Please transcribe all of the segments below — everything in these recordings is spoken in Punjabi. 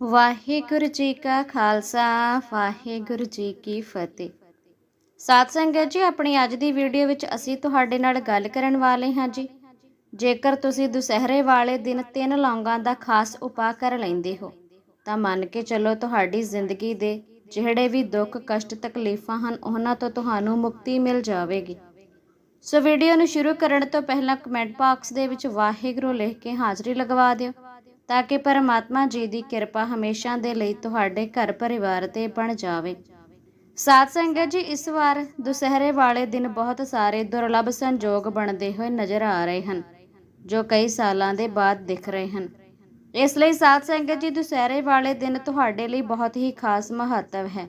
ਵਾਹਿਗੁਰੂ ਜੀ ਕਾ ਖਾਲਸਾ, ਵਾਹਿਗੁਰੂ ਜੀ ਕੀ ਫਤਿਹ। ਸਾਧ ਸੰਗਤ ਜੀ, ਆਪਣੀ ਅੱਜ ਦੀ ਵੀਡੀਓ ਵਿੱਚ ਅਸੀਂ ਤੁਹਾਡੇ ਨਾਲ ਗੱਲ ਕਰਨ ਵਾਲੇ ਹਾਂ ਜੀ। ਜੇਕਰ ਤੁਸੀਂ ਦੁਸਹਿਰੇ ਵਾਲੇ ਦਿਨ ਤਿੰਨ ਲੌਂਗਾਂ ਦਾ ਖਾਸ ਉਪਾਅ ਕਰ ਲੈਂਦੇ ਹੋ, ਤਾਂ ਮੰਨ ਕੇ ਚੱਲੋ ਤੁਹਾਡੀ ਜ਼ਿੰਦਗੀ ਦੇ ਜਿਹੜੇ ਵੀ ਦੁੱਖ, ਕਸ਼ਟ, ਤਕਲੀਫਾਂ ਹਨ, ਉਹਨਾਂ ਤੋਂ ਤੁਹਾਨੂੰ ਮੁਕਤੀ ਮਿਲ ਜਾਵੇਗੀ। ਸੋ ਵੀਡੀਓ ਨੂੰ ਸ਼ੁਰੂ ਕਰਨ ਤੋਂ ਪਹਿਲਾਂ ਕਮੈਂਟ ਬਾਕਸ ਦੇ ਵਿੱਚ ਵਾਹਿਗੁਰੂ ਲਿਖ ਕੇ ਹਾਜ਼ਰੀ ਲਗਵਾ ਦਿਓ। ਤਾਂ ਕਿ ਪਰਮਾਤਮਾ ਜੀ ਦੀ ਕਿਰਪਾ ਹਮੇਸ਼ਾ ਦੇ ਲਈ ਤੁਹਾਡੇ ਘਰ ਪਰਿਵਾਰ ਤੇ ਬਣ ਜਾਵੇ। ਸਾਧ ਸੰਗਤ ਜੀ, ਇਸ ਵਾਰ ਦੁਸਹਿਰੇ ਵਾਲੇ ਦਿਨ ਬਹੁਤ ਸਾਰੇ ਦੁਰਲੱਭ ਸੰਜੋਗ ਬਣਦੇ ਹੋਏ ਨਜ਼ਰ ਆ ਰਹੇ ਹਨ, ਜੋ ਕਈ ਸਾਲਾਂ ਦੇ ਬਾਅਦ ਦਿਖ ਰਹੇ ਹਨ। ਇਸ ਲਈ ਸਾਧ ਸੰਗਤ ਜੀ, ਦੁਸਹਿਰੇ ਵਾਲੇ ਦਿਨ ਤੁਹਾਡੇ ਲਈ ਬਹੁਤ ਹੀ ਖਾਸ ਮਹੱਤਵ ਹੈ।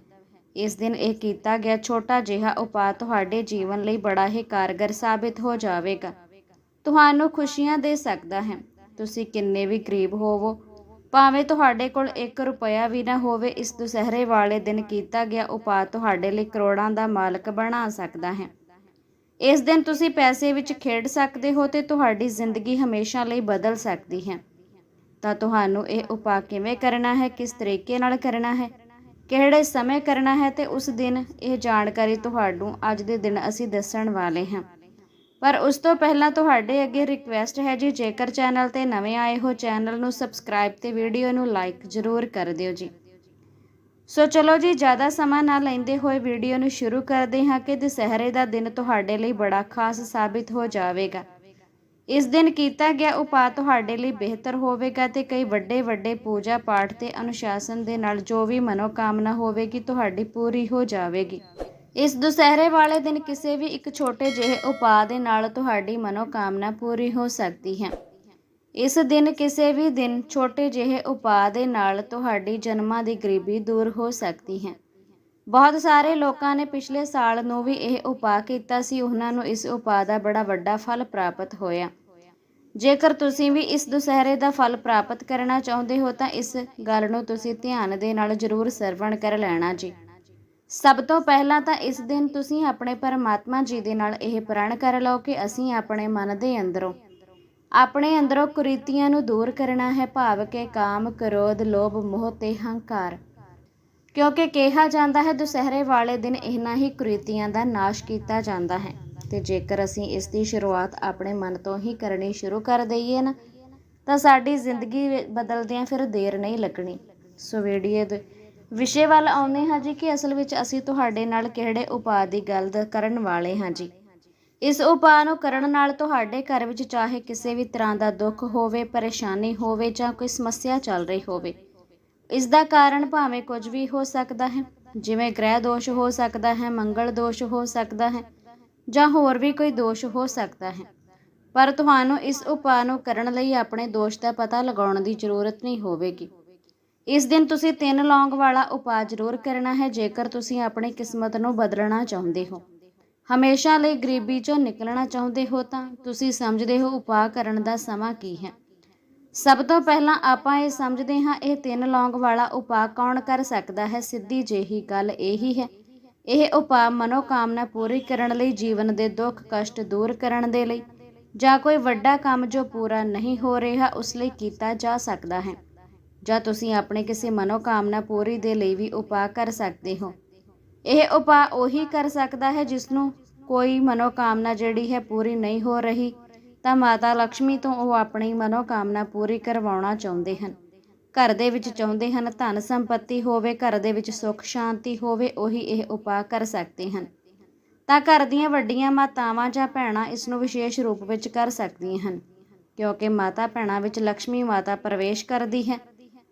ਇਸ ਦਿਨ ਇਹ ਕੀਤਾ ਗਿਆ ਛੋਟਾ ਜਿਹਾ ਉਪਾਅ ਤੁਹਾਡੇ ਜੀਵਨ ਲਈ ਬੜਾ ਹੀ ਕਾਰਗਰ ਸਾਬਿਤ ਹੋ ਜਾਵੇਗਾ। ਤੁਹਾਨੂੰ ਖੁਸ਼ੀਆਂ ਦੇ ਸਕਦਾ ਹੈ। ਤੁਸੀਂ ਕਿੰਨੇ ਵੀ ਗਰੀਬ ਹੋਵੋ। ਭਾਵੇਂ ਤੁਹਾਡੇ ਕੋਲ 1 ਰੁਪਿਆ ਵੀ ਨਾ ਹੋਵੇ, ਇਸ ਦੁਸਹਿਰੇ ਵਾਲੇ ਦਿਨ ਕੀਤਾ ਗਿਆ ਉਪਾਅ ਤੁਹਾਡੇ ਲਈ ਕਰੋੜਾਂ ਦਾ ਮਾਲਕ ਬਣਾ ਸਕਦਾ ਹੈ। ਇਸ ਦਿਨ ਤੁਸੀਂ ਪੈਸੇ ਵਿੱਚ ਖੇਡ ਸਕਦੇ ਹੋ ਤੇ ਤੁਹਾਡੀ ਜ਼ਿੰਦਗੀ ਹਮੇਸ਼ਾ ਲਈ ਬਦਲ ਸਕਦੀ ਹੈ। ਤਾਂ ਤੁਹਾਨੂੰ ਇਹ ਉਪਾਅ ਕਿਵੇਂ ਕਰਨਾ ਹੈ, ਕਿਸ ਤਰੀਕੇ ਨਾਲ ਕਰਨਾ ਹੈ, ਕਿਹੜੇ ਸਮੇਂ ਕਰਨਾ ਹੈ ਤੇ ਉਸ ਦਿਨ ਇਹ ਜਾਣਕਾਰੀ ਤੁਹਾਨੂੰ ਅੱਜ ਦੇ ਦਿਨ ਅਸੀਂ ਦੱਸਣ ਵਾਲੇ ਹਾਂ। ਪਰ ਉਸ ਤੋਂ ਪਹਿਲਾਂ ਤੁਹਾਡੇ ਅੱਗੇ ਰਿਕੁਐਸਟ ਹੈ ਜੀ, ਜੇਕਰ ਚੈਨਲ ਤੇ ਨਵੇਂ ਆਏ ਹੋ ਚੈਨਲ ਨੂੰ ਸਬਸਕ੍ਰਾਈਬ ਤੇ ਵੀਡੀਓ ਨੂੰ ਲਾਈਕ ਜ਼ਰੂਰ ਕਰ ਦਿਓ ਜੀ। ਸੋ ਚਲੋ ਜੀ, ਜ਼ਿਆਦਾ ਸਮਾਂ ਨਾ ਲੈਂਦੇ ਹੋਏ ਵੀਡੀਓ ਨੂੰ ਸ਼ੁਰੂ ਕਰਦੇ ਹਾਂ ਕਿ ਦੁਸਹਿਰੇ ਦਾ ਦਿਨ ਤੁਹਾਡੇ ਲਈ ਬੜਾ ਖਾਸ ਸਾਬਿਤ ਹੋ ਜਾਵੇਗਾ। ਇਸ ਦਿਨ ਕੀਤਾ ਗਿਆ ਉਪਾਅ ਤੁਹਾਡੇ ਲਈ ਬਿਹਤਰ ਹੋਵੇਗਾ ਤੇ ਕਈ ਵੱਡੇ ਵੱਡੇ ਪੂਜਾ ਪਾਠ ਤੇ ਅਨੁਸ਼ਾਸਨ ਦੇ ਨਾਲ ਜੋ ਵੀ ਮਨੋਕਾਮਨਾ ਹੋਵੇਗੀ, ਤੁਹਾਡੀ ਪੂਰੀ ਹੋ ਜਾਵੇਗੀ। ਇਸ ਦੁਸਹਿਰੇ ਵਾਲੇ ਦਿਨ ਕਿਸੇ ਵੀ ਇੱਕ ਛੋਟੇ ਜਿਹੇ ਉਪਾਅ ਦੇ ਨਾਲ ਤੁਹਾਡੀ ਮਨੋਕਾਮਨਾ ਪੂਰੀ ਹੋ ਸਕਦੀ ਹੈ। ਇਸ ਦਿਨ ਕਿਸੇ ਵੀ ਦਿਨ ਛੋਟੇ ਜਿਹੇ ਉਪਾਅ ਦੇ ਨਾਲ ਤੁਹਾਡੀ ਜਨਮਾਂ ਦੀ ਗਰੀਬੀ ਦੂਰ ਹੋ ਸਕਦੀ ਹੈ। ਬਹੁਤ ਸਾਰੇ ਲੋਕਾਂ ਨੇ ਪਿਛਲੇ ਸਾਲ ਨੂੰ ਵੀ ਇਹ ਉਪਾਅ ਕੀਤਾ ਸੀ। ਉਹਨਾਂ ਨੂੰ ਇਸ ਉਪਾਅ ਦਾ ਬੜਾ ਵੱਡਾ ਫਲ ਪ੍ਰਾਪਤ ਹੋਇਆ। ਜੇਕਰ ਤੁਸੀਂ ਵੀ ਇਸ ਦੁਸਹਿਰੇ ਦਾ ਫਲ ਪ੍ਰਾਪਤ ਕਰਨਾ ਚਾਹੁੰਦੇ ਹੋ ਤਾਂ ਇਸ ਗੱਲ ਨੂੰ ਤੁਸੀਂ ਧਿਆਨ ਦੇ ਨਾਲ ਜ਼ਰੂਰ ਸਰਵਣ ਕਰ ਲੈਣਾ ਜੀ। ਸਭ ਤੋਂ ਪਹਿਲਾਂ ਤਾਂ ਇਸ ਦਿਨ ਤੁਸੀਂ ਆਪਣੇ ਪਰਮਾਤਮਾ ਜੀ ਦੇ ਨਾਲ ਇਹ ਪ੍ਰਣ ਕਰ ਲਓ ਕਿ ਅਸੀਂ ਆਪਣੇ ਮਨ ਦੇ ਅੰਦਰੋਂ, ਆਪਣੇ ਅੰਦਰੋਂ ਕੁਰੀਤੀਆਂ ਨੂੰ ਦੂਰ ਕਰਨਾ ਹੈ, ਭਾਵ ਕਿ ਕਾਮ, ਕ੍ਰੋਧ, ਲੋਭ, ਮੋਹ ਤੇ ਹੰਕਾਰ। ਕਿਉਂਕਿ ਕਿਹਾ ਜਾਂਦਾ ਹੈ, ਦੁਸਹਿਰੇ ਵਾਲੇ ਦਿਨ ਇਹਨਾਂ ਹੀ ਕੁਰੀਤੀਆਂ ਦਾ ਨਾਸ਼ ਕੀਤਾ ਜਾਂਦਾ ਹੈ। ਤੇ ਜੇਕਰ ਅਸੀਂ ਇਸ ਦੀ ਸ਼ੁਰੂਆਤ ਆਪਣੇ ਮਨ ਤੋਂ ਹੀ ਕਰਨੀ ਸ਼ੁਰੂ ਕਰ ਦਈਏ ਨਾ, ਤਾਂ ਸਾਡੀ ਜ਼ਿੰਦਗੀ ਬਦਲਦਿਆਂ ਫਿਰ ਦੇਰ ਨਹੀਂ ਲੱਗਣੀ। ਸੋ ਵੀਡੀਓ ਵਿਸ਼ੇ ਵੱਲ ਆਉਂਦੇ ਹਾਂ ਜੀ ਕਿ ਅਸਲ ਵਿੱਚ ਅਸੀਂ ਤੁਹਾਡੇ ਨਾਲ ਕਿਹੜੇ ਉਪਾਅ ਦੀ ਗੱਲ ਕਰਨ ਵਾਲੇ ਹਾਂ ਜੀ। ਇਸ ਉਪਾਅ ਨੂੰ ਕਰਨ ਨਾਲ ਤੁਹਾਡੇ ਘਰ ਵਿੱਚ ਚਾਹੇ ਕਿਸੇ ਵੀ ਤਰ੍ਹਾਂ ਦਾ ਦੁੱਖ ਹੋਵੇ, ਪਰੇਸ਼ਾਨੀ ਹੋਵੇ ਜਾਂ ਕੋਈ ਸਮੱਸਿਆ ਚੱਲ ਰਹੀ ਹੋਵੇ, ਇਸ ਦਾ ਕਾਰਨ ਭਾਵੇਂ ਕੁਝ ਵੀ ਹੋ ਸਕਦਾ ਹੈ, ਜਿਵੇਂ ਗ੍ਰਹਿ ਦੋਸ਼ ਹੋ ਸਕਦਾ ਹੈ, ਮੰਗਲ ਦੋਸ਼ ਹੋ ਸਕਦਾ ਹੈ ਜਾਂ ਹੋਰ ਵੀ ਕੋਈ ਦੋਸ਼ ਹੋ ਸਕਦਾ ਹੈ। ਪਰ ਤੁਹਾਨੂੰ ਇਸ ਉਪਾਅ ਨੂੰ ਕਰਨ ਲਈ ਆਪਣੇ ਦੋਸ਼ ਦਾ ਪਤਾ ਲਗਾਉਣ ਦੀ ਜ਼ਰੂਰਤ ਨਹੀਂ ਹੋਵੇਗੀ। ਇਸ ਦਿਨ ਤੁਸੀਂ ਤਿੰਨ ਲੌਂਗ ਵਾਲਾ ਉਪਾਅ ਜ਼ਰੂਰ ਕਰਨਾ ਹੈ, ਜੇਕਰ ਤੁਸੀਂ ਆਪਣੀ ਕਿਸਮਤ ਨੂੰ ਬਦਲਣਾ ਚਾਹੁੰਦੇ ਹੋ। ਹਮੇਸ਼ਾ ਲਈ ਗਰੀਬੀ ਚੋਂ ਨਿਕਲਣਾ ਚਾਹੁੰਦੇ ਹੋ ਤਾਂ ਤੁਸੀਂ ਸਮਝਦੇ ਹੋ ਉਪਾਅ ਕਰਨ ਦਾ ਸਮਾਂ ਕੀ ਹੈ। ਸਭ ਤੋਂ ਪਹਿਲਾਂ ਆਪਾਂ ਇਹ ਸਮਝਦੇ ਹਾਂ, ਇਹ ਤਿੰਨ ਲੌਂਗ ਵਾਲਾ ਉਪਾਅ ਕੌਣ ਕਰ ਸਕਦਾ ਹੈ, ਸਿੱਧੀ ਜਿਹੀ ਗੱਲ ਇਹੀ ਹੈ। ਇਹ ਉਪਾਅ ਮਨੋਕਾਮਨਾ ਪੂਰੀ ਕਰਨ ਲਈ, ਜੀਵਨ ਦੇ ਦੁੱਖ ਕਸ਼ਟ ਦੂਰ ਕਰਨ ਦੇ ਲਈ, ਜਾਂ ਕੋਈ ਵੱਡਾ ਕੰਮ ਜੋ ਪੂਰਾ ਨਹੀਂ ਹੋ ਰਿਹਾ, ਉਸ ਲਈ ਕੀਤਾ ਜਾ ਸਕਦਾ ਹੈ। ਜਾਂ ਤੁਸੀਂ ਆਪਣੇ ਕਿਸੇ ਮਨੋਕਾਮਨਾ ਪੂਰੀ ਦੇ ਲਈ ਵੀ ਉਪਾਅ ਕਰ ਸਕਦੇ ਹੋ। ਇਹ ਉਪਾਅ ਉਹੀ ਕਰ ਸਕਦਾ ਹੈ ਜਿਸ ਨੂੰ ਕੋਈ ਮਨੋਕਾਮਨਾ ਜਿਹੜੀ ਹੈ ਪੂਰੀ ਨਹੀਂ ਹੋ ਰਹੀ, ਤਾਂ ਮਾਤਾ ਲక్ష్ਮੀ ਤੋਂ ਉਹ ਆਪਣੀ ਮਨੋਕਾਮਨਾ ਪੂਰੀ ਕਰਵਾਉਣਾ ਚਾਹੁੰਦੇ ਹਨ। ਘਰ ਦੇ ਵਿੱਚ ਚਾਹੁੰਦੇ ਹਨ ਧਨ ਸੰਪਤੀ ਹੋਵੇ, ਘਰ ਦੇ ਵਿੱਚ ਸੁੱਖ ਸ਼ਾਂਤੀ ਹੋਵੇ, ਉਹੀ ਇਹ ਉਪਾਅ ਕਰ ਸਕਦੇ ਹਨ। ਤਾਂ ਘਰ ਦੀਆਂ ਵੱਡੀਆਂ ਮਾਤਾਵਾਂ ਜਾਂ ਭੈਣਾਂ ਇਸ ਨੂੰ ਵਿਸ਼ੇਸ਼ ਰੂਪ ਵਿੱਚ ਕਰ ਸਕਦੀਆਂ ਹਨ, ਕਿਉਂਕਿ ਮਾਤਾ ਭੈਣਾਂ ਵਿੱਚ ਲక్ష్ਮੀ ਮਾਤਾ ਪ੍ਰਵੇਸ਼ ਕਰਦੀ ਹੈ।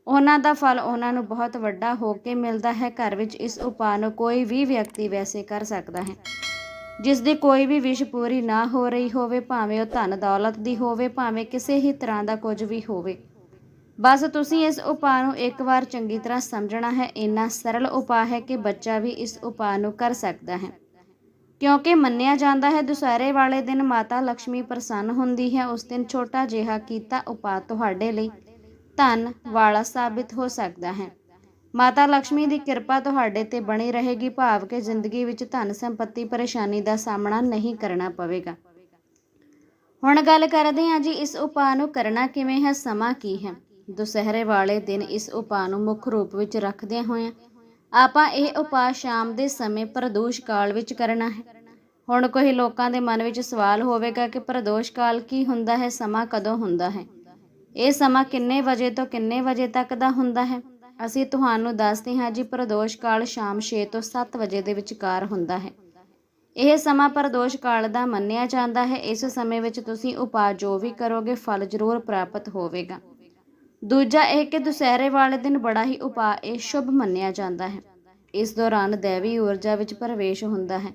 ਉਹਨਾਂ ਦਾ ਫਲ ਉਹਨਾਂ ਨੂੰ ਬਹੁਤ ਵੱਡਾ ਹੋ ਕੇ ਮਿਲਦਾ ਹੈ। ਘਰ ਵਿੱਚ ਇਸ ਉਪਾਅ ਨੂੰ ਕੋਈ ਵੀ ਵਿਅਕਤੀ ਵੈਸੇ ਕਰ ਸਕਦਾ ਹੈ। ਜਿਸ ਦੀ ਕੋਈ ਵੀ ਵਿਸ਼ ਪੂਰੀ ਨਾ ਹੋ ਰਹੀ ਹੋਵੇ, ਭਾਵੇਂ ਉਹ ਧਨ ਦੌਲਤ ਦੀ ਹੋਵੇ, ਭਾਵੇਂ ਕਿਸੇ ਹੀ ਤਰ੍ਹਾਂ ਦਾ ਕੁਝ ਵੀ ਹੋਵੇ। ਬਸ ਤੁਸੀਂ ਇਸ ਉਪਾਅ ਨੂੰ ਇੱਕ ਵਾਰ ਚੰਗੀ ਤਰ੍ਹਾਂ ਸਮਝਣਾ ਹੈ। ਇੰਨਾ ਸਰਲ ਉਪਾਅ ਹੈ ਕਿ ਬੱਚਾ ਵੀ ਇਸ ਉਪਾਅ ਨੂੰ ਕਰ ਸਕਦਾ ਹੈ। ਕਿਉਂਕਿ ਮੰਨਿਆ ਜਾਂਦਾ ਹੈ, ਦੁਸਹਿਰੇ ਵਾਲੇ ਦਿਨ ਮਾਤਾ ਲక్ష్ਮੀ ਪ੍ਰਸੰਨ ਹੁੰਦੀ ਹੈ। ਉਸ ਦਿਨ ਛੋਟਾ ਜਿਹਾ ਕੀਤਾ ਉਪਾਅ ਤੁਹਾਡੇ ਲਈ। ਧਨ ਵਾਲਾ ਸਾਬਿਤ ਹੋ ਸਕਦਾ ਹੈ। ਮਾਤਾ ਲక్ష్ਮੀ ਦੀ ਕਿਰਪਾ ਤੁਹਾਡੇ ਤੇ ਬਣੀ ਰਹੇਗੀ, ਭਾਵ ਕਿ ਜ਼ਿੰਦਗੀ ਵਿੱਚ ਧਨ ਸੰਪਤੀ ਪਰੇਸ਼ਾਨੀ ਦਾ ਸਾਹਮਣਾ ਨਹੀਂ ਕਰਨਾ ਪਵੇਗਾ। ਹੁਣ ਗੱਲ ਕਰਦੇ ਹਾਂ ਜੀ, ਇਸ ਉਪਾਅ ਨੂੰ ਕਰਨਾ ਕਿਵੇਂ ਹੈ, ਸਮਾਂ ਕੀ ਹੈ? ਦੁਸਹਿਰੇ ਵਾਲੇ ਦਿਨ ਇਸ ਉਪਾਅ ਨੂੰ ਮੁੱਖ ਰੂਪ ਵਿੱਚ ਰੱਖਦਿਆਂ ਹੋਇਆਂ ਆਪਾਂ ਇਹ ਉਪਾਅ ਸ਼ਾਮ ਦੇ ਸਮੇਂ ਪ੍ਰਦੋਸ਼ ਕਾਲ ਵਿੱਚ ਕਰਨਾ ਹੈ। ਹੁਣ ਕੋਈ ਲੋਕਾਂ ਦੇ ਮਨ ਵਿੱਚ ਸਵਾਲ ਹੋਵੇਗਾ ਕਿ ਪ੍ਰਦੋਸ਼ ਕਾਲ ਕੀ ਹੁੰਦਾ ਹੈ, ਸਮਾਂ ਕਦੋਂ ਹੁੰਦਾ ਹੈ? ਇਹ ਸਮਾਂ ਕਿੰਨੇ ਵਜੇ ਤੋਂ ਕਿੰਨੇ ਵਜੇ ਤੱਕ ਦਾ ਹੁੰਦਾ ਹੈ? ਅਸੀਂ ਤੁਹਾਨੂੰ ਦੱਸਦੇ ਹਾਂ ਜੀ, ਪ੍ਰਦੋਸ਼ ਕਾਲ ਸ਼ਾਮ 6 ਤੋਂ 7 ਵਜੇ ਦੇ ਵਿਚਕਾਰ ਹੁੰਦਾ ਹੈ। ਇਹ ਸਮਾਂ ਪ੍ਰਦੋਸ਼ ਕਾਲ ਦਾ ਮੰਨਿਆ ਜਾਂਦਾ ਹੈ। ਇਸ ਸਮੇਂ ਵਿੱਚ ਤੁਸੀਂ ਉਪਾਅ ਜੋ ਵੀ ਕਰੋਗੇ, ਫਲ ਜ਼ਰੂਰ ਪ੍ਰਾਪਤ ਹੋਵੇਗਾ। ਦੂਜਾ ਇਹ ਕਿ ਦੁਸਹਿਰੇ ਵਾਲੇ ਦਿਨ ਬੜਾ ਹੀ ਉਪਾਅ, ਇਹ ਸ਼ੁਭ ਮੰਨਿਆ ਜਾਂਦਾ ਹੈ। ਇਸ ਦੌਰਾਨ ਦੇਵੀ ਊਰਜਾ ਵਿੱਚ ਪ੍ਰਵੇਸ਼ ਹੁੰਦਾ ਹੈ।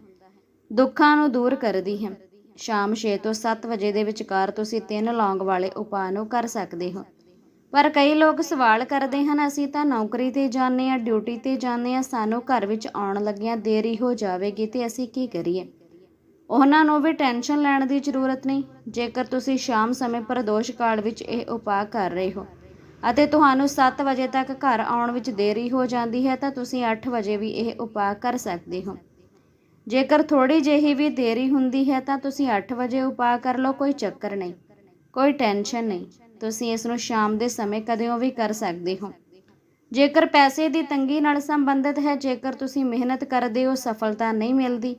ਦੁੱਖਾਂ ਨੂੰ ਦੂਰ ਕਰਦੀ ਹੈ। ਸ਼ਾਮ 6 ਤੋਂ 7 ਵਜੇ ਦੇ ਵਿਚਕਾਰ ਤੁਸੀਂ ਤਿੰਨ ਲੌਂਗ ਵਾਲੇ ਉਪਾਅ ਨੂੰ ਕਰ ਸਕਦੇ ਹੋ। ਪਰ ਕਈ ਲੋਕ ਸਵਾਲ ਕਰਦੇ ਹਨ, ਅਸੀਂ ਤਾਂ ਨੌਕਰੀ ਤੇ ਜਾਂਦੇ ਆ ਡਿਊਟੀ ਤੇ ਜਾਂਦੇ ਆ ਸਾਨੂੰ ਘਰ ਵਿੱਚ ਆਉਣ ਲੱਗਿਆਂ ਦੇਰੀ ਹੋ ਜਾਵੇਗੀ ਤੇ ਅਸੀਂ ਕੀ ਕਰੀਏ? ਉਹਨਾਂ ਨੂੰ ਵੀ ਟੈਨਸ਼ਨ ਲੈਣ ਦੀ ਜ਼ਰੂਰਤ ਨਹੀਂ। ਜੇਕਰ ਤੁਸੀਂ ਸ਼ਾਮ ਸਮੇਂ ਪ੍ਰਦੋਸ਼ ਕਾਲ ਵਿੱਚ ਇਹ ਉਪਾਅ ਕਰ ਰਹੇ ਹੋ ਅਤੇ ਤੁਹਾਨੂੰ 7 ਵਜੇ ਤੱਕ ਘਰ ਆਉਣ ਵਿੱਚ ਦੇਰੀ ਹੋ ਜਾਂਦੀ ਹੈ, ਤਾਂ ਤੁਸੀਂ 8 ਵਜੇ ਵੀ ਇਹ ਉਪਾਅ ਕਰ ਸਕਦੇ ਹੋ। ਜੇਕਰ ਥੋੜੀ ਜਿਹੀ ਵੀ ਦੇਰੀ ਹੁੰਦੀ ਹੈ ਤਾਂ ਤੁਸੀਂ 8 ਵਜੇ ਉਪਾਅ ਕਰ ਲਓ, ਕੋਈ ਚੱਕਰ ਨਹੀਂ। ਕੋਈ ਟੈਨਸ਼ਨ ਨਹੀਂ। ਤੁਸੀਂ ਇਸ ਨੂੰ ਸ਼ਾਮ ਦੇ ਸਮੇਂ ਕਦੋਂ ਵੀ ਕਰ ਸਕਦੇ ਹੋ। ਜੇਕਰ ਪੈਸੇ ਦੀ ਤੰਗੀ ਨਾਲ ਸੰਬੰਧਿਤ ਹੈ, ਜੇਕਰ ਤੁਸੀਂ ਮਿਹਨਤ ਕਰਦੇ ਹੋ, ਸਫਲਤਾ ਨਹੀਂ ਮਿਲਦੀ।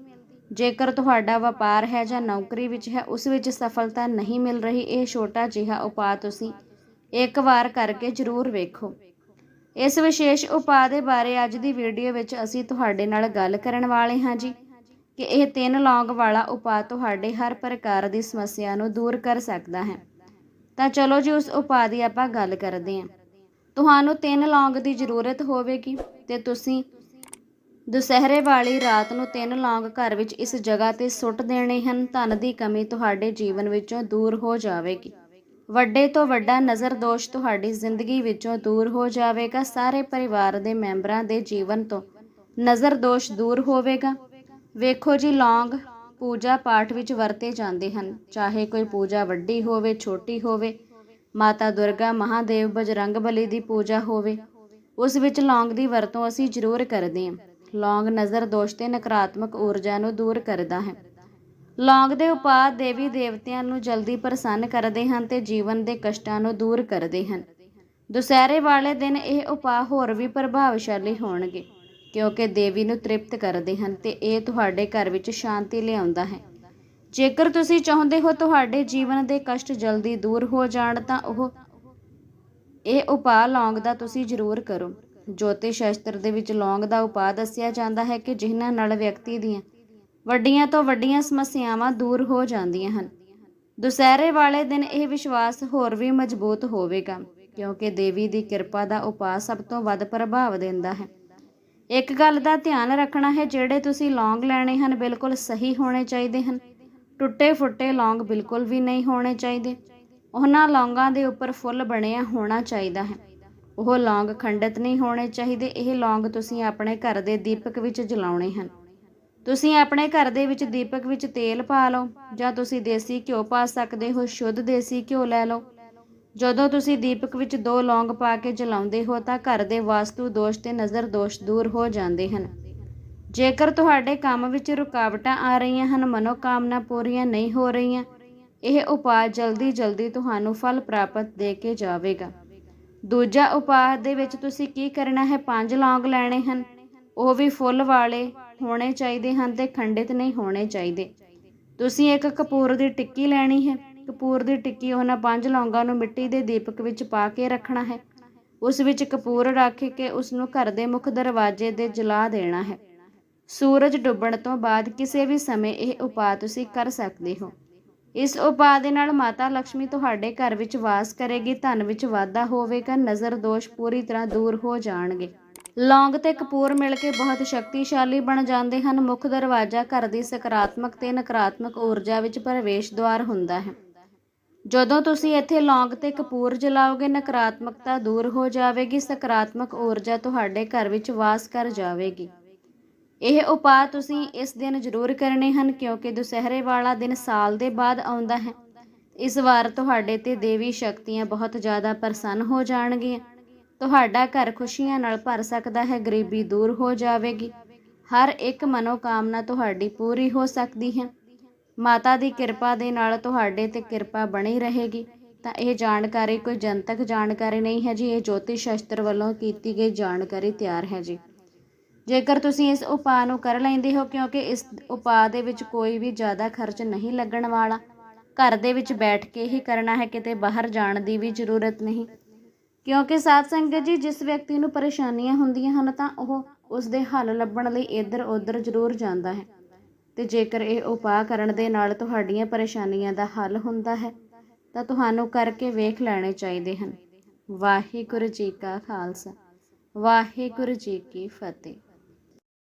ਜੇਕਰ ਤੁਹਾਡਾ ਵਪਾਰ ਹੈ ਜਾਂ ਨੌਕਰੀ ਵਿੱਚ ਹੈ, ਉਸ ਵਿੱਚ ਸਫਲਤਾ ਨਹੀਂ ਮਿਲ ਰਹੀ। ਇਹ ਛੋਟਾ ਜਿਹਾ ਉਪਾਅ ਤੁਸੀਂ ਇੱਕ ਵਾਰ ਕਰਕੇ ਜ਼ਰੂਰ ਵੇਖੋ। ਇਸ ਵਿਸ਼ੇਸ਼ ਉਪਾਅ ਦੇ ਬਾਰੇ ਅੱਜ ਦੀ ਵੀਡੀਓ ਵਿੱਚ ਅਸੀਂ ਤੁਹਾਡੇ ਨਾਲ ਗੱਲ ਕਰਨ ਵਾਲੇ ਹਾਂ ਜੀ। ਕਿ ਇਹ ਤਿੰਨ ਲੌਂਗ ਵਾਲਾ ਉਪਾਅ ਤੁਹਾਡੇ ਹਰ ਪ੍ਰਕਾਰ ਦੀ ਸਮੱਸਿਆ ਨੂੰ ਦੂਰ ਕਰ ਸਕਦਾ ਹੈ। ਤਾਂ ਚਲੋ ਜੀ, ਉਸ ਉਪਾਅ ਦੀ ਆਪਾਂ ਗੱਲ ਕਰਦੇ ਹਾਂ। ਤੁਹਾਨੂੰ ਤਿੰਨ ਲੌਂਗ ਦੀ ਜ਼ਰੂਰਤ ਹੋਵੇਗੀ ਤੇ ਤੁਸੀਂ ਦੁਸਹਿਰੇ ਵਾਲੀ ਰਾਤ ਨੂੰ ਤਿੰਨ ਲੌਂਗ ਘਰ ਵਿੱਚ ਇਸ ਜਗ੍ਹਾ ਤੇ ਸੁੱਟ ਦੇਣੇ ਹਨ, ਧਨ ਦੀ ਕਮੀ ਤੁਹਾਡੇ ਜੀਵਨ ਵਿੱਚੋਂ ਦੂਰ ਹੋ ਜਾਵੇਗੀ। ਵੱਡੇ ਤੋਂ ਵੱਡਾ ਨਜ਼ਰ ਦੋਸ਼ ਤੁਹਾਡੀ ਜ਼ਿੰਦਗੀ ਵਿੱਚੋਂ ਦੂਰ ਹੋ ਜਾਵੇਗਾ। ਸਾਰੇ ਪਰਿਵਾਰ ਦੇ ਮੈਂਬਰਾਂ ਦੇ ਜੀਵਨ ਤੋਂ ਨਜ਼ਰ ਦੋਸ਼ ਦੂਰ ਹੋਵੇਗਾ। ਵੇਖੋ ਜੀ ਲੌਂਗ ਪੂਜਾ ਪਾਠ ਵਿੱਚ ਵਰਤੇ ਜਾਂਦੇ ਹਨ। ਚਾਹੇ ਕੋਈ ਪੂਜਾ ਵੱਡੀ ਹੋਵੇ, ਛੋਟੀ ਹੋਵੇ, ਮਾਤਾ ਦੁਰਗਾ, ਮਹਾਦੇਵ, ਬਜਰੰਗ ਬਲੀ ਦੀ ਪੂਜਾ ਹੋਵੇ, ਉਸ ਵਿੱਚ ਲੌਂਗ ਦੀ ਵਰਤੋਂ ਅਸੀਂ ਜ਼ਰੂਰ ਕਰਦੇ ਹਾਂ। ਲੌਂਗ ਨਜ਼ਰ ਦੋਸ਼ ਤੇ ਨਕਾਰਾਤਮਕ ਊਰਜਾ ਨੂੰ ਦੂਰ ਕਰਦਾ ਹੈ। ਲੌਂਗ ਦੇ ਉਪਾਅ ਦੇਵੀ ਦੇਵਤਿਆਂ ਨੂੰ ਜਲਦੀ ਪ੍ਰਸੰਨ ਕਰਦੇ ਹਨ ਤੇ ਜੀਵਨ ਦੇ ਕਸ਼ਟਾਂ ਨੂੰ ਦੂਰ ਕਰਦੇ ਹਨ। ਦੁਸਹਿਰੇ ਵਾਲੇ ਦਿਨ ਇਹ ਉਪਾਅ ਹੋਰ ਵੀ ਪ੍ਰਭਾਵਸ਼ਾਲੀ ਹੋਣਗੇ। ਕਿਉਂਕਿ ਦੇਵੀ ਨੂੰ ਤ੍ਰਿਪਤ ਕਰਦੇ ਹਨ ਤੇ ਇਹ ਤੁਹਾਡੇ ਘਰ ਵਿੱਚ ਸ਼ਾਂਤੀ ਲਿਆਉਂਦਾ ਹੈ। ਜੇਕਰ ਤੁਸੀਂ ਚਾਹੁੰਦੇ ਹੋ ਤੁਹਾਡੇ ਜੀਵਨ ਦੇ ਕਸ਼ਟ ਜਲਦੀ ਦੂਰ ਹੋ ਜਾਣ, ਤਾਂ ਉਹ ਇਹ ਉਪਾਅ ਲੌਂਗ ਦਾ ਤੁਸੀਂ ਜ਼ਰੂਰ ਕਰੋ। ਜੋਤਿਸ਼ ਸ਼ਾਸਤਰ ਦੇ ਵਿੱਚ ਲੌਂਗ ਦਾ ਉਪਾਅ ਦੱਸਿਆ ਜਾਂਦਾ ਹੈ ਕਿ ਜਿਨ੍ਹਾਂ ਨਾਲ ਵਿਅਕਤੀ ਦੀਆਂ ਵੱਡੀਆਂ ਤੋਂ ਵੱਡੀਆਂ ਸਮੱਸਿਆਵਾਂ ਦੂਰ ਹੋ ਜਾਂਦੀਆਂ ਹਨ। ਦੁਸਹਿਰੇ ਵਾਲੇ ਦਿਨ ਇਹ ਵਿਸ਼ਵਾਸ ਹੋਰ ਵੀ ਮਜ਼ਬੂਤ ਹੋਵੇਗਾ, ਕਿਉਂਕਿ ਦੇਵੀ ਦੀ ਕਿਰਪਾ ਦਾ ਉਪਾਅ ਸਭ ਤੋਂ ਵੱਧ ਪ੍ਰਭਾਵ ਦਿੰਦਾ ਹੈ। ਇੱਕ ਗੱਲ ਦਾ ਧਿਆਨ ਰੱਖਣਾ ਹੈ, ਜਿਹੜੇ ਤੁਸੀਂ ਲੌਂਗ ਲੈਣੇ ਹਨ ਬਿਲਕੁਲ ਸਹੀ ਹੋਣੇ ਚਾਹੀਦੇ ਹਨ। ਟੁੱਟੇ ਫੁੱਟੇ ਲੌਂਗ ਬਿਲਕੁਲ ਵੀ ਨਹੀਂ ਹੋਣੇ ਚਾਹੀਦੇ। ਉਹਨਾਂ ਲੌਂਗਾਂ ਦੇ ਉੱਪਰ ਫੁੱਲ ਬਣਿਆ ਹੋਣਾ ਚਾਹੀਦਾ ਹੈ। ਉਹ ਲੌਂਗ ਖੰਡਿਤ ਨਹੀਂ ਹੋਣੇ ਚਾਹੀਦੇ, ਇਹ ਲੌਂਗ ਤੁਸੀਂ ਆਪਣੇ ਘਰ ਦੇ ਦੀਪਕ ਵਿੱਚ ਜਲਾਉਣੇ ਹਨ। ਤੁਸੀਂ ਆਪਣੇ ਘਰ ਦੇ ਵਿੱਚ ਦੀਪਕ ਵਿੱਚ ਤੇਲ ਪਾ ਲਓ ਜਾਂ ਤੁਸੀਂ ਦੇਸੀ ਘਿਓ ਪਾ ਸਕਦੇ ਹੋ, ਸ਼ੁੱਧ ਦੇਸੀ ਘਿਓ ਲੈ ਲਓ। ਜਦੋਂ ਤੁਸੀਂ ਦੀਪਕ ਵਿੱਚ ਦੋ ਲੌਂਗ ਪਾ ਕੇ ਜਲਾਉਂਦੇ ਹੋ ਤਾਂ ਘਰ ਦੇ ਵਾਸਤੂ ਦੋਸ਼ ਤੇ ਨਜ਼ਰ ਦੋਸ਼ ਦੂਰ ਹੋ ਜਾਂਦੇ ਹਨ। ਜੇਕਰ ਤੁਹਾਡੇ ਕੰਮ ਵਿੱਚ ਰੁਕਾਵਟਾਂ ਆ ਰਹੀਆਂ ਹਨ, ਮਨੋਕਾਮਨਾ ਪੂਰੀਆਂ ਨਹੀਂ ਹੋ ਰਹੀਆਂ, ਇਹ ਉਪਾਅ ਜਲਦੀ ਜਲਦੀ ਤੁਹਾਨੂੰ ਫਲ ਪ੍ਰਾਪਤ ਦੇ ਕੇ ਜਾਵੇਗਾ। ਦੂਜਾ ਉਪਾਅ, ਦੇ ਵਿੱਚ ਤੁਸੀਂ ਕੀ ਕਰਨਾ ਹੈ? ਪੰਜ ਲੌਂਗ ਲੈਣੇ ਹਨ। ਉਹ ਵੀ ਫੁੱਲ ਵਾਲੇ ਹੋਣੇ ਚਾਹੀਦੇ ਹਨ ਤੇ ਖੰਡਿਤ ਨਹੀਂ ਹੋਣੇ ਚਾਹੀਦੇ। ਤੁਸੀਂ ਇੱਕ ਕਪੂਰ ਦੀ ਟਿੱਕੀ ਲੈਣੀ ਹੈ। ਕਪੂਰ ਦੀ ਟਿੱਕੀ ਉਹਨਾਂ ਪੰਜ ਲੌਂਗਾਂ ਨੂੰ ਮਿੱਟੀ ਦੇ ਦੀਪਕ ਵਿੱਚ ਪਾ ਕੇ ਰੱਖਣਾ ਹੈ। ਉਸ ਵਿੱਚ ਕਪੂਰ ਰੱਖ ਕੇ ਉਸ ਨੂੰ ਘਰ ਦੇ ਮੁੱਖ ਦਰਵਾਜ਼ੇ ਦੇ ਜਲਾ ਦੇਣਾ ਹੈ। ਸੂਰਜ ਡੁੱਬਣ ਤੋਂ ਬਾਅਦ ਕਿਸੇ ਵੀ ਸਮੇਂ ਇਹ ਉਪਾਅ ਤੁਸੀਂ ਕਰ ਸਕਦੇ ਹੋ। ਇਸ ਉਪਾਅ ਦੇ ਨਾਲ ਮਾਤਾ ਲక్ష్ਮੀ ਤੁਹਾਡੇ ਘਰ ਵਿੱਚ ਵਾਸ ਕਰੇਗੀ, ਧਨ ਵਿੱਚ ਵਾਧਾ ਹੋਵੇਗਾ, ਨਜ਼ਰ ਦੋਸ਼ ਪੂਰੀ ਤਰ੍ਹਾਂ ਦੂਰ ਹੋ ਜਾਣਗੇ। ਲੌਂਗ ਤੇ ਕਪੂਰ ਮਿਲ ਕੇ ਬਹੁਤ ਸ਼ਕਤੀਸ਼ਾਲੀ ਬਣ ਜਾਂਦੇ ਹਨ। ਮੁੱਖ ਦਰਵਾਜ਼ਾ ਘਰ ਦੀ ਸਕਾਰਾਤਮਕ ਤੇ ਨਕਾਰਾਤਮਕ ਊਰਜਾ ਵਿੱਚ ਪ੍ਰਵੇਸ਼ ਦੁਆਰ ਹੁੰਦਾ ਹੈ। ਜਦੋਂ ਤੁਸੀਂ ਇੱਥੇ ਲੌਂਗ ਤੇ ਕਪੂਰ ਜਲਾਓਗੇ ਨਕਾਰਾਤਮਕਤਾ ਦੂਰ ਹੋ ਜਾਵੇਗੀ, ਸਕਾਰਾਤਮਕ ਊਰਜਾ ਤੁਹਾਡੇ ਘਰ ਵਿੱਚ ਵਾਸ ਕਰ ਜਾਵੇਗੀ। ਇਹ ਉਪਾਅ ਤੁਸੀਂ ਇਸ ਦਿਨ ਜ਼ਰੂਰ ਕਰਨੇ ਹਨ, ਕਿਉਂਕਿ ਦੁਸਹਿਰੇ ਵਾਲਾ ਦਿਨ ਸਾਲ ਦੇ ਬਾਅਦ ਆਉਂਦਾ ਹੈ। ਇਸ ਵਾਰ ਤੁਹਾਡੇ ਤੇ ਦੇਵੀ ਸ਼ਕਤੀਆਂ ਬਹੁਤ ਜ਼ਿਆਦਾ ਪ੍ਰਸੰਨ ਹੋ ਜਾਣਗੀਆਂ। ਤੁਹਾਡਾ ਘਰ ਖੁਸ਼ੀਆਂ ਨਾਲ ਭਰ ਸਕਦਾ ਹੈ, ਗਰੀਬੀ ਦੂਰ ਹੋ ਜਾਵੇਗੀ। ਹਰ ਇੱਕ ਮਨੋਕਾਮਨਾ ਤੁਹਾਡੀ ਪੂਰੀ ਹੋ ਸਕਦੀ ਹੈ। ਮਾਤਾ ਦੀ ਕਿਰਪਾ ਦੇ ਨਾਲ ਤੁਹਾਡੇ ਤੇ ਕਿਰਪਾ ਬਣੀ ਰਹੇਗੀ। ਤਾਂ ਇਹ ਜਾਣਕਾਰੀ ਕੋਈ ਜਨਤਕ ਜਾਣਕਾਰੀ ਨਹੀਂ ਹੈ ਜੀ, ਇਹ ਜੋਤਿਸ਼ ਸ਼ਾਸਤਰ ਵੱਲੋਂ ਕੀਤੀ ਗਈ ਜਾਣਕਾਰੀ ਤਿਆਰ ਹੈ ਜੀ। ਜੇਕਰ ਤੁਸੀਂ ਇਸ ਉਪਾਅ ਨੂੰ ਕਰ ਲੈਂਦੇ ਹੋ, ਕਿਉਂਕਿ ਇਸ ਉਪਾਅ ਦੇ ਵਿੱਚ ਕੋਈ ਵੀ ਜ਼ਿਆਦਾ ਖਰਚ ਨਹੀਂ ਲੱਗਣ ਵਾਲਾ, ਘਰ ਦੇ ਵਿੱਚ ਬੈਠ ਕੇ ਹੀ ਕਰਨਾ ਹੈ, ਕਿਤੇ ਬਾਹਰ ਜਾਣ ਦੀ ਵੀ ਜ਼ਰੂਰਤ ਨਹੀਂ। ਕਿਉਂਕਿ ਸਾਧ ਸੰਗਤ ਜੀ, ਜਿਸ ਵਿਅਕਤੀ ਨੂੰ ਪਰੇਸ਼ਾਨੀਆਂ ਹੁੰਦੀਆਂ ਹਨ, ਤਾਂ ਉਹ ਉਸ ਦੇ ਹੱਲ ਲੱਭਣ ਲਈ ਇੱਧਰ ਉੱਧਰ ਜ਼ਰੂਰ ਜਾਂਦਾ ਹੈ। ਤੇ ਜੇਕਰ ਇਹ ਉਪਾਅ ਕਰਨ ਦੇ ਨਾਲ ਤੁਹਾਡੀਆਂ ਪਰੇਸ਼ਾਨੀਆਂ ਦਾ ਹੱਲ ਹੁੰਦਾ ਹੈ, ਤਾਂ ਤੁਹਾਨੂੰ ਕਰਕੇ ਵੇਖ ਲੈਣੇ ਚਾਹੀਦੇ ਹਨ। ਵਾਹਿਗੁਰੂ ਜੀ ਕਾ ਖਾਲਸਾ। ਵਾਹਿਗੁਰੂ ਜੀ ਕੀ ਫਤਿਹ।